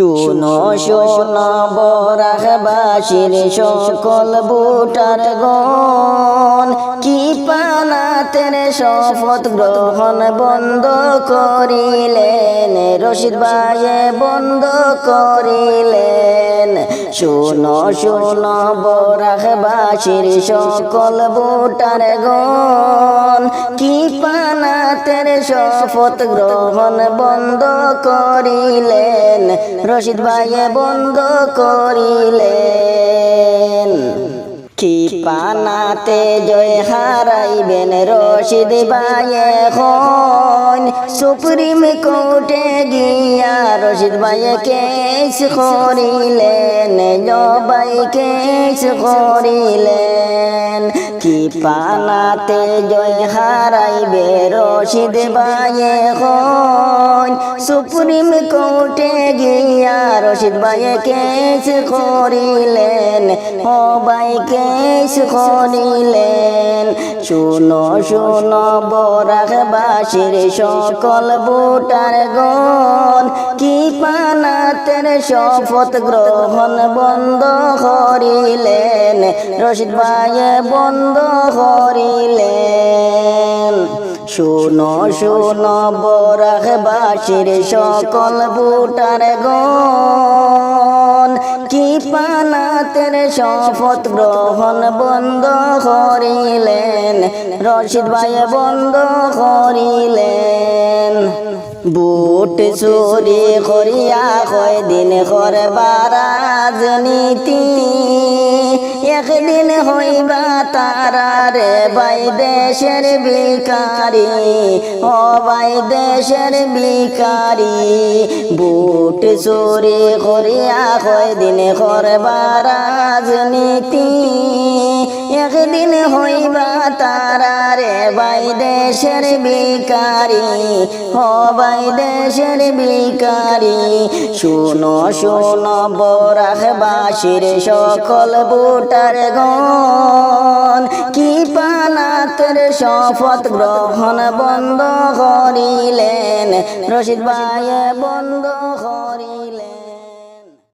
শুনো, শোনো, বরাহবাসীর সকল বুটার গণ। কি পানাতের শপথ গ্রহণ বন্ধ করিলেন, রশিদ ভাইয়ে বন্ধ করিলেন। শুনো শুনো, বরাহবাসীর সকল বুটার গণ। পানাতের শপথ গ্রহণ বন্ধ করিলেন। রশিদ ভাইয়ে বন্ধ করিলেন। কি পানাতে জয় হারাইবেন রশিদ ভাইয়ে হন। সুপ্রিম কোর্টে গিয়া রশিদ ভাইয়ে কেস করিলেন, জবাই কেস করিলেন। পানাতে জয় হারাইবে রশিদ ভাইয়ে হন সুপ্রিম কোর্টে গিয়া রশিদ ভাইয়ে কেস করিলেন ও বাই কেস করিলেন। শুনো শুনো বরাকবাসীর সকল বুটার গণ, কি পানাতের শপথ গ্রহণ বন্ধ করিলেন? রশিদ ভাইয়ে বন্ধ করিলেন। শুনো শুনো বরাকবাসীর সকল বুটার গণ পানাতের শপথ গ্রহণ বন্ধ করিলেন। রশিদ ভাই বন্ধ করিলেন। বুট চুরি করিয়া কয় দিন করবার রাজনীতি একদিন হইবা তারা রে বাই দেশের বিকারি ও বাই দেশের বিকারি বুট চুরি করিয়া কয় দিন করবার রাজনীতি। একদিন হইবা তারা রে বাই দেশের বিকারি ও বাই দেশের বিকারি শুনো শুনো বরাকবাসীর সকল বুটার গণ কি পানাতের শপথ গ্রহণ বন্ধ করিলেন, রশিদ ভাই বন্ধ করিলেন।